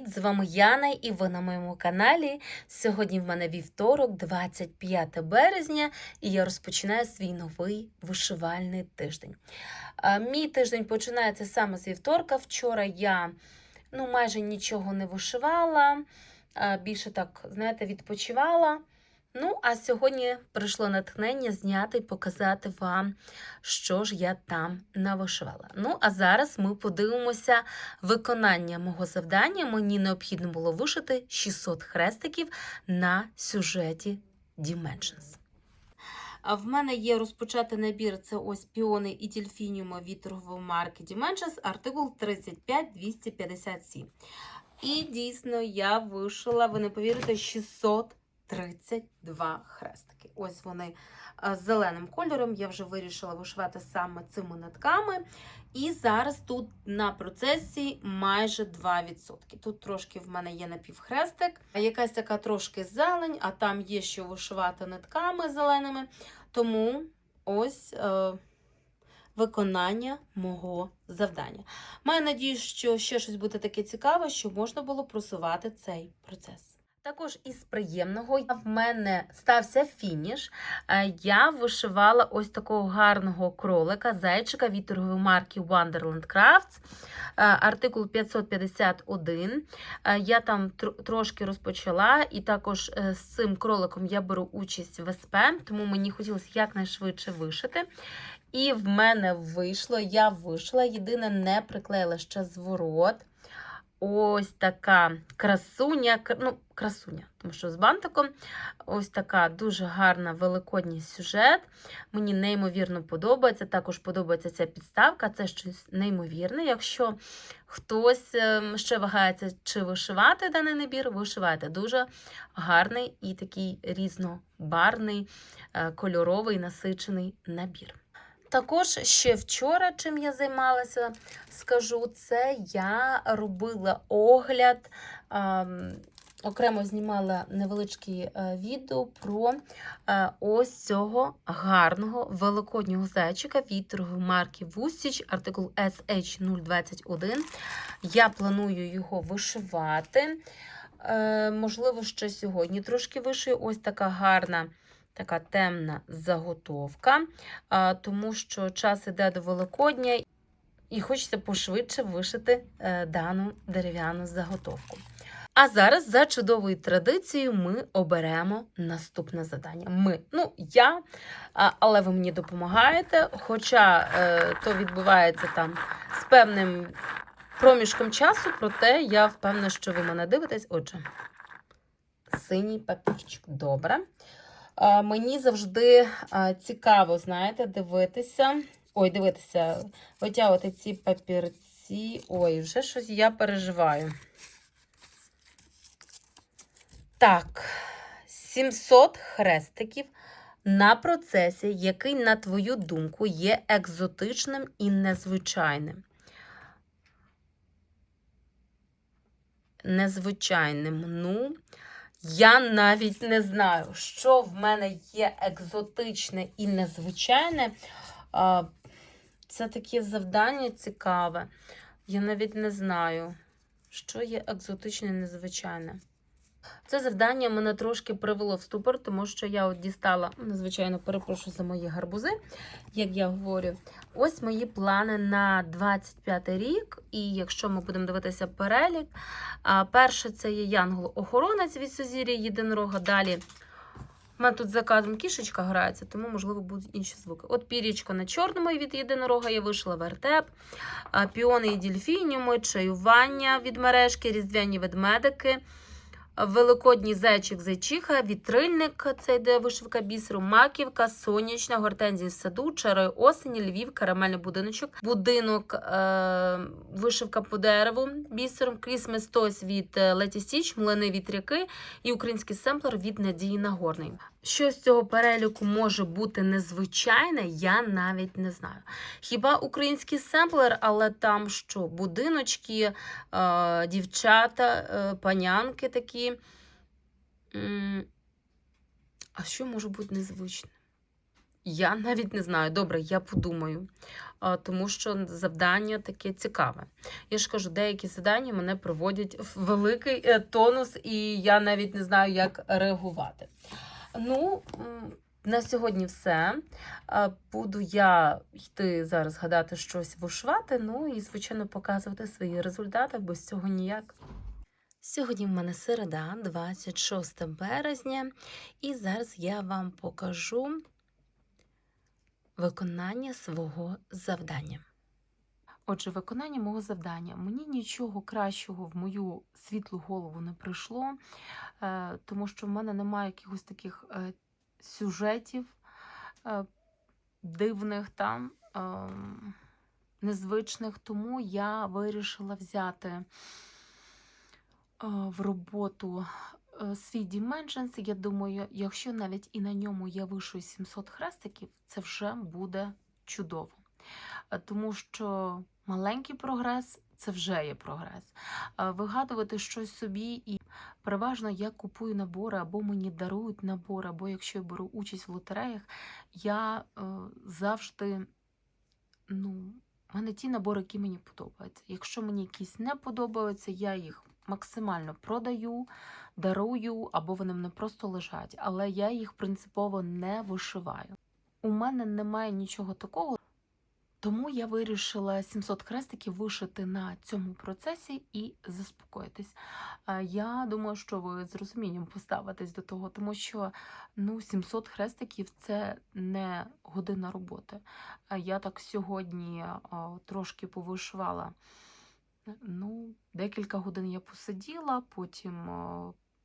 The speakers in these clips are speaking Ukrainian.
Привіт! З вами Яна і ви на моєму каналі. Сьогодні в мене вівторок, 25 березня, і я розпочинаю свій новий вишивальний тиждень. Мій тиждень починається саме з вівторка. Вчора я ну, майже нічого не вишивала, більше так, знаєте, відпочивала. Ну, а сьогодні прийшло натхнення зняти і показати вам, що ж я там навишивала. Ну, а зараз ми подивимося виконання мого завдання. Мені необхідно було вишити 600 хрестиків на сюжеті Dimensions. А в мене є розпочати набір. Це ось піони і дельфініума від торгової марки Dimensions, артикул 35257. І дійсно я вишила, ви не повірите, 600 32 хрестики. Ось вони з зеленим кольором. Я вже вирішила вишивати саме цими нитками. І зараз тут на процесі майже 2%. Тут трошки в мене є напівхрестик, якась така трошки зелень, а там є що вишивати нитками зеленими. Тому ось. Е Виконання мого завдання. Маю надію, що ще щось буде таке цікаве, що можна було просувати цей процес. Також із приємного в мене стався фініш. Е, Я вишивала ось такого гарного кролика, зайчика від торгової марки Wonderland Crafts, е, артикул 551. Е, Я там тр- трошки розпочала, і також з цим кроликом я беру участь в СП, тому мені хотілося якнайшвидше вишити. І в мене вийшло, я вишила, єдине не приклеїла ще зворот. Ось така красуня, ну, красуня, тому що з бантиком. Ось така дуже гарна великодній сюжет. Мені неймовірно подобається. Також подобається ця підставка, це щось неймовірне. Якщо хтось ем, ще вагається, чи вишивати даний набір, вишивайте. Дуже гарний і такий різнобарний, е, кольоровий, насичений набір. Також ще вчора, чим я займалася, скажу, це я робила огляд, ем, окремо знімала невеличке відео про е, ось цього гарного великоднього зайчика від марки Вустіч, артикул SH021. Я планую його вишивати. Е, можливо, ще сьогодні трошки вишию. Ось така гарна. Така темна заготовка, тому що час іде до Великодня, і хочеться пошвидше вишити е, дану дерев'яну заготовку. А зараз, за чудовою традицією, ми оберемо наступне завдання. Ми, ну я, але ви мені допомагаєте, хоча е, то відбувається там з певним проміжком часу, проте я впевнена, що ви мене дивитесь. Отже, синій папірчик. Добре. А, Мені завжди цікаво, знаєте, дивитися. Ой, дивитися, витягувати ці папірці. Ой, вже щось я переживаю. Так, 700 хрестиків на процесі, який, на твою думку, є екзотичним і незвичайним. Незвичайним. Ну, я навіть не знаю, що в мене є екзотичне і незвичайне. Це таке завдання цікаве. Я навіть не знаю, що є екзотичне і незвичайне. Це завдання мене трошки привело в ступор, тому що я от дістала, надзвичайно перепрошую за мої гарбузи, як я говорю. Ось мої плани на 25 рік. І якщо ми будемо дивитися перелік, перше це є янгол-охоронець від Сузір'я Єдинорога. Далі у мене тут за кадром кішечка грається, тому, можливо, будуть інші звуки. От пірічка на чорному від єдинорога я вийшла вертеп, піони і дільфініуми, чаювання від мережки, різдвяні ведмедики. Великодній зайчик зайчиха, вітрильник, це йде вишивка бісеру, маківка, сонячна, гортензія в саду, чари осені, львів, карамельний будиночок, будинок, е- вишивка по дереву бісером, Крісмес тось від е, Леті Стіч, млини вітряки і український семплер від Надії Нагорний. Що з цього переліку може бути незвичайне, я навіть не знаю. Хіба український семплер, але там що, будиночки, е, дівчата, е, панянки такі. А що може бути незвичне? Я навіть не знаю. Добре, я подумаю, тому що завдання таке цікаве. Я ж кажу, деякі завдання мене приводять в великий е, тонус, і я навіть не знаю, як реагувати. Ну, на сьогодні все. Буду я йти зараз гадати щось вишивати, ну і, звичайно, показувати свої результати, без цього ніяк. Сьогодні в мене середа, 26 березня, і зараз я вам покажу виконання свого завдання. Отже, виконання мого завдання. Мені нічого кращого в мою світлу голову не прийшло, е, тому що в мене немає якихось таких е, сюжетів е, дивних там, ем, незвичних, тому я вирішила взяти в роботу свій Dimensions. Я думаю, якщо навіть і на ньому я вишую 700 хрестиків, це вже буде чудово. Е, Тому що маленький прогрес це вже є прогрес. Е, Вигадувати щось собі і переважно я купую набори або мені дарують набори, або якщо я беру участь в лотереях, я е, завжди, ну, в мене ті набори, які мені подобаються. Якщо мені якісь не подобаються, я їх максимально продаю, дарую, або вони мене просто лежать, але я їх принципово не вишиваю. У мене немає нічого такого, тому я вирішила 700 хрестиків вишити на цьому процесі і заспокоїтись. Е, Я думаю, що ви з розумінням поставитесь до того, тому що ну, 700 хрестиків це не година роботи. Е, Я так сьогодні е, трошки повишивала. Ну, декілька годин я посиділа, потім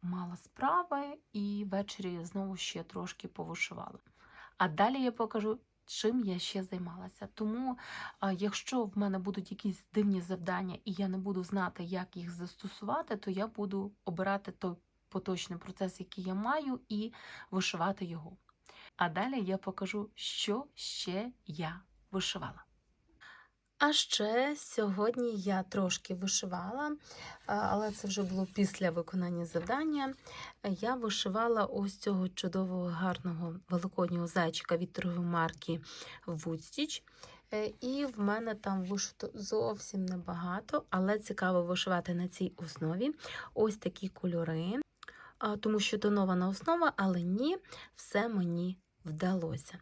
мала справи і ввечері знову ще трошки повишивала. А далі я покажу, чим я ще займалася. Тому, якщо в мене будуть якісь дивні завдання, і я не буду знати, як їх застосувати, то я буду обирати той поточний процес, який я маю, і вишивати його. А далі я покажу, що ще я вишивала. А ще сьогодні я трошки вишивала, але це вже було після виконання завдання. Я вишивала ось цього чудового, гарного великоднього зайчика від торгової марки Woodstitch. Е, І в мене там вишито зовсім небагато, але цікаво вишивати на цій основі ось такі кольори, тому що тонована основа, але ні, все мені вдалося.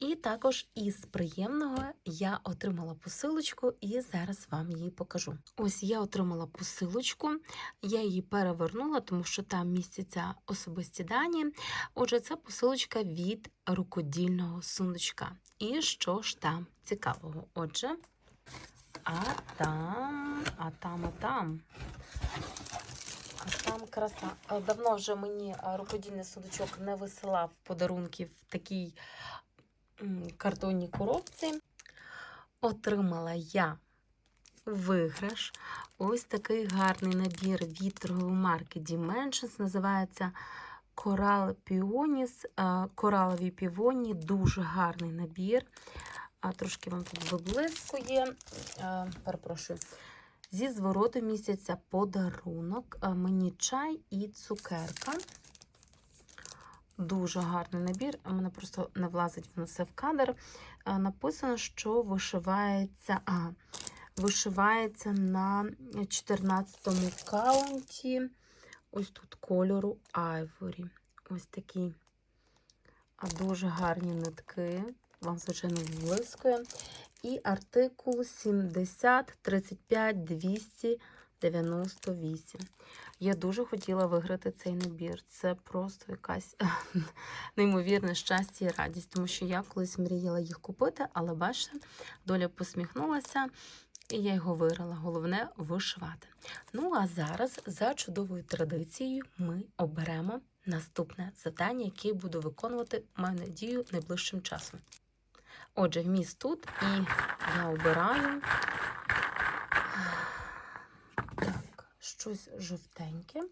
І також із приємного я отримала посилочку і зараз вам її покажу. Ось я отримала посилочку, я її перевернула, тому що там містяться особисті дані. Отже, це посилочка від рукодільного сундучка. І що ж там цікавого? Отже, а там, а там, а там. Там краса. Давно вже мені а, рукодільний сундучок не висилав подарунки в такій картонній коробці. Отримала я виграш. Ось такий гарний набір від торгової марки Dimensions. Називається Coral Peonies. а, Коралові півоні. Дуже гарний набір. Трошки вам тут виблискує. Перепрошую. Зі звороту містяться подарунок, мені чай і цукерка. Дуже гарний набір. У мене просто не влазить воно все в кадр. Написано, що вишивається, а, вишивається на 14-му каунті. Ось тут кольору Айворі. Ось такі дуже гарні нитки. Вам, звичайно, блискує. І артикул 70 35 298. Я дуже хотіла виграти цей набір. Це просто якась неймовірне щастя і радість, тому що я колись мріяла їх купити, але бачите, доля посміхнулася, і я його виграла. Головне вишивати. Ну, а зараз, за чудовою традицією, ми оберемо наступне завдання, яке буду виконувати, маю надію, найближчим часом. Отже, вміст тут, і я обираю так, щось жовтеньке.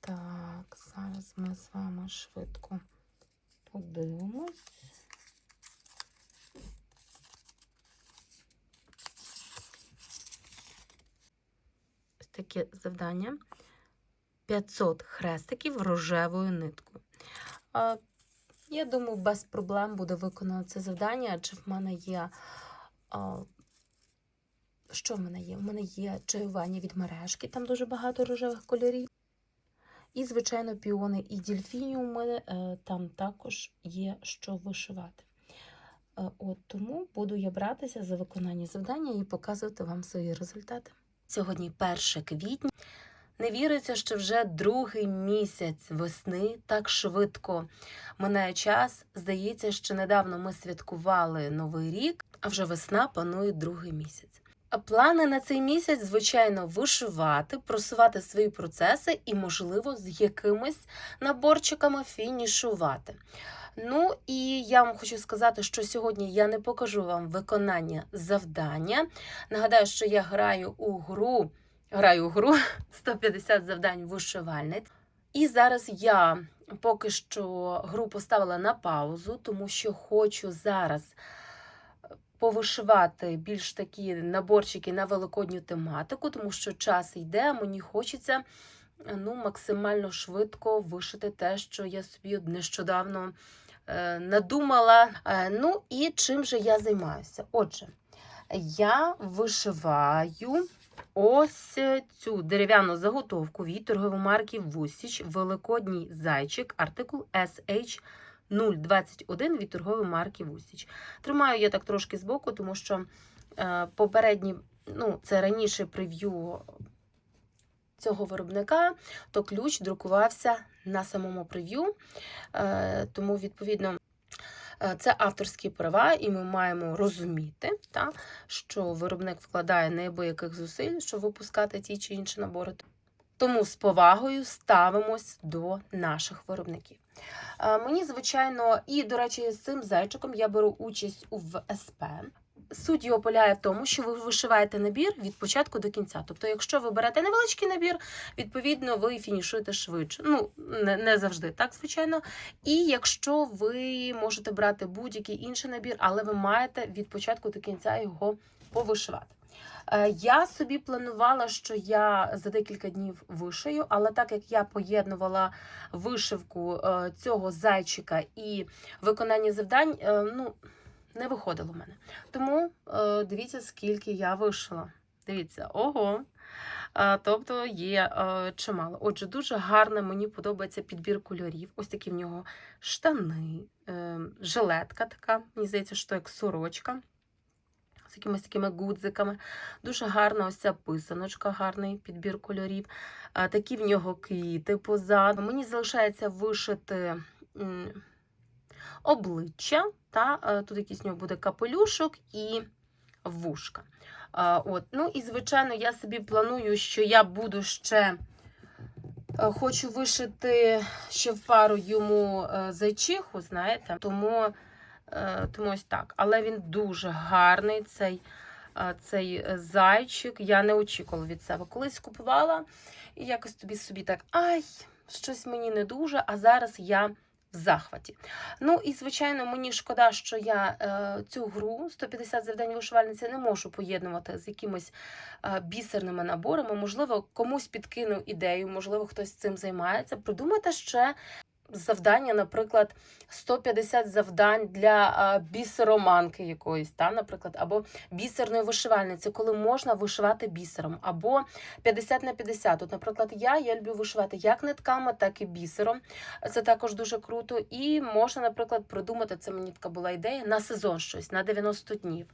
Так, зараз ми з вами швидко подивимось. Ось таке завдання. 500 хрестиків рожевою ниткою. Я думаю, без проблем буде виконано це завдання, адже в мене є. А, що в мене є? В мене є чаювання від мережки, там дуже багато рожевих кольорів. І, звичайно, піони і дільфініуми, е, там також є що вишивати. Е, От тому буду я братися за виконання завдання і показувати вам свої результати. Сьогодні 1 квітня. Не віриться, що вже другий місяць весни так швидко минає час. Здається, що недавно ми святкували Новий рік, а вже весна панує другий місяць. А плани на цей місяць, звичайно, вишивати, просувати свої процеси і, можливо, з якимись наборчиками фінішувати. Ну і я вам хочу сказати, що сьогодні я не покажу вам виконання завдання. Нагадаю, що я граю у гру, граю гру 150 завдань вишивальниць. І зараз я поки що гру поставила на паузу, тому що хочу зараз повишивати більш такі наборчики на великодню тематику, тому що час йде, а мені хочеться ну, максимально швидко вишити те, що я собі нещодавно е, надумала. Е, ну і чим же я займаюся? Отже, я вишиваю ось цю дерев'яну заготовку від торгової марки Вусіч Великодній зайчик, артикул SH 021 від торгової марки Вусіч. Тримаю я так трошки збоку, тому що е, попередні, ну, це раніше прев'ю цього виробника, то ключ друкувався на самому прев'ю. Е, тому, відповідно, е, це авторські права, і ми маємо розуміти, та, що виробник вкладає неабияких зусиль, щоб випускати ті чи інші набори. Тому з повагою ставимось до наших виробників. Е, Мені, звичайно, і, до речі, з цим зайчиком я беру участь у ВСП. Суть його полягає в тому, що ви вишиваєте набір від початку до кінця. Тобто, якщо ви берете невеличкий набір, відповідно, ви фінішуєте швидше. Ну, не, не завжди, так, звичайно. І якщо ви можете брати будь-який інший набір, але ви маєте від початку до кінця його повишивати. Е, Я собі планувала, що я за декілька днів вишию, але так як я поєднувала вишивку е, цього зайчика і виконання завдань, е, ну, не виходило в мене. Тому е, дивіться, скільки я вишила. Дивіться, ого. Е, Тобто є е, чимало. Отже, дуже гарно мені подобається підбір кольорів. Ось такі в нього штани, е, жилетка така, мені здається, що як сорочка. З якимись такими гудзиками. Дуже гарна ось ця писаночка, гарний підбір кольорів. Е, Такі в нього квіти позаду. Мені залишається вишити обличчя. Та е, тут якийсь в нього буде капелюшок і вушка. Е, От. Ну і, звичайно, я собі планую, що я буду ще е, хочу вишити ще в пару йому зайчиху, знаєте, тому, тому ось так. Але він дуже гарний, цей, цей зайчик. Я не очікувала від себе. Колись купувала і якось тобі собі так, ай, щось мені не дуже, а зараз я в захваті. Ну і звичайно, мені шкода, що я е, цю гру 150 завдань вишивальниці не можу поєднувати з якимись е, бісерними наборами. Можливо, комусь підкину ідею, можливо, хтось цим займається. Придумайте ще. Завдання, наприклад, 150 завдань для бісероманки якоїсь, та, наприклад, або бісерної вишивальниці, коли можна вишивати бісером, або 50 на 50. От, наприклад, я, я люблю вишивати як нитками, так і бісером. Це також дуже круто. І можна, наприклад, придумати, це мені така була ідея, на сезон щось, на 90 днів.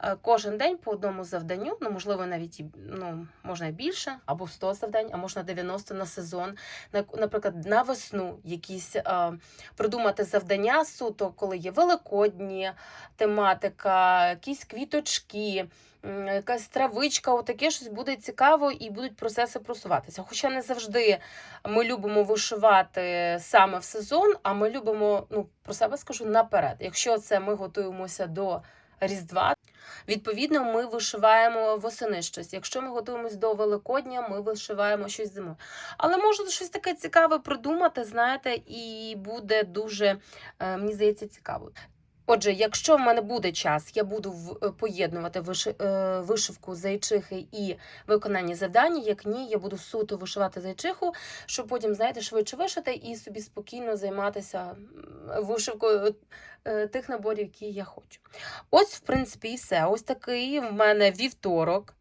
Е, Кожен день по одному завданню, ну, можливо, навіть ну, можна більше, або 100 завдань, а можна 90 на сезон. Наприклад, на весну якісь е, придумати завдання суто, коли є великодні тематика, якісь квіточки, якась травичка, отаке щось буде цікаво і будуть процеси просуватися. Хоча не завжди ми любимо вишивати саме в сезон, а ми любимо, ну, про себе скажу, наперед. Якщо це ми готуємося до Різдва, відповідно, ми вишиваємо восени щось. Якщо ми готуємось до Великодня, ми вишиваємо щось зимою. Але можна щось таке цікаве придумати, знаєте, і буде дуже, е, мені здається, цікаво. Отже, якщо в мене буде час, я буду е, поєднувати е, вишивку зайчихи і виконання завдання. Як ні, я буду суто вишивати зайчиху, щоб потім, знаєте, швидше вишити і собі спокійно займатися вишивкою е, тих наборів, які я хочу. Ось, в принципі, і все. Ось такий в мене вівторок.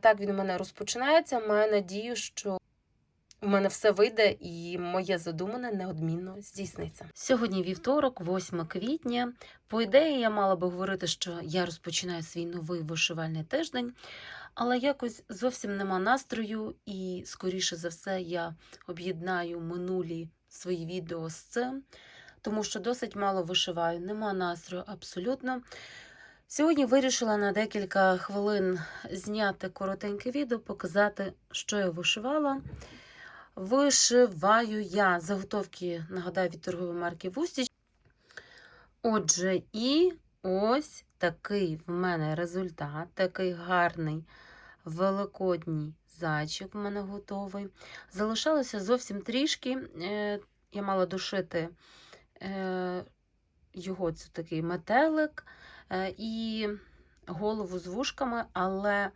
Так він у мене розпочинається. Маю надію, що у мене все вийде і моє задумане неодмінно здійсниться. Сьогодні вівторок, 8 квітня. По ідеї, я мала би говорити, що я розпочинаю свій новий вишивальний тиждень, але якось зовсім нема настрою, і, скоріше за все, я об'єднаю минулі свої відео з цим, тому що досить мало вишиваю, нема настрою абсолютно. Сьогодні вирішила на декілька хвилин зняти коротеньке відео, показати, що я вишивала. Вишиваю я заготовки, нагадаю, від торгової марки Вустіч. Отже, і ось такий в мене результат, такий гарний великодній зайчик в мене готовий. Залишалося зовсім трішки. Е, Я мала дошити е, його, це такий метелик е, і голову з вушками, але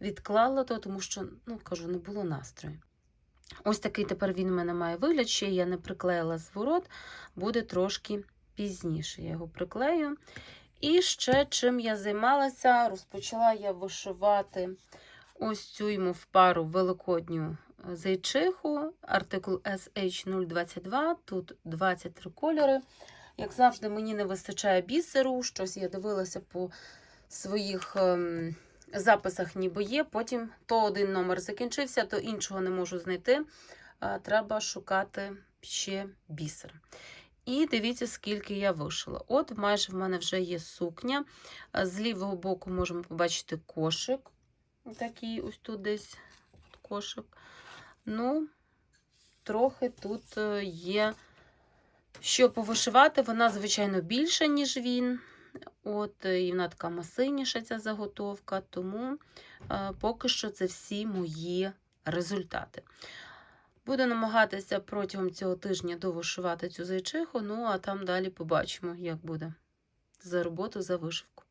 відклала то, тому що, ну, кажу, не було настрою. Ось такий тепер він у мене має вигляд, ще я не приклеїла зворот, буде трошки пізніше. Я його приклею. І ще чим я займалася, розпочала я вишивати ось цю йому в пару великодню е, зайчиху, артикул SH022, тут 23 кольори. Як завжди, мені не вистачає бісеру, щось я дивилася по своїх. Записах ніби є. Потім то один номер закінчився, то іншого не можу знайти. Треба шукати ще бісер. І дивіться, скільки я вишила. От майже в мене вже є сукня. З лівого боку можемо побачити кошик. Такий ось тут десь кошик. Ну, трохи тут е, є що повишивати. Вона, звичайно, більша, ніж він. От, е, і вона така масивніша ця заготовка, тому е, поки що це всі мої результати. Буду намагатися протягом цього тижня довишивати цю зайчиху, ну а там далі побачимо, як буде за роботу, за вишивку.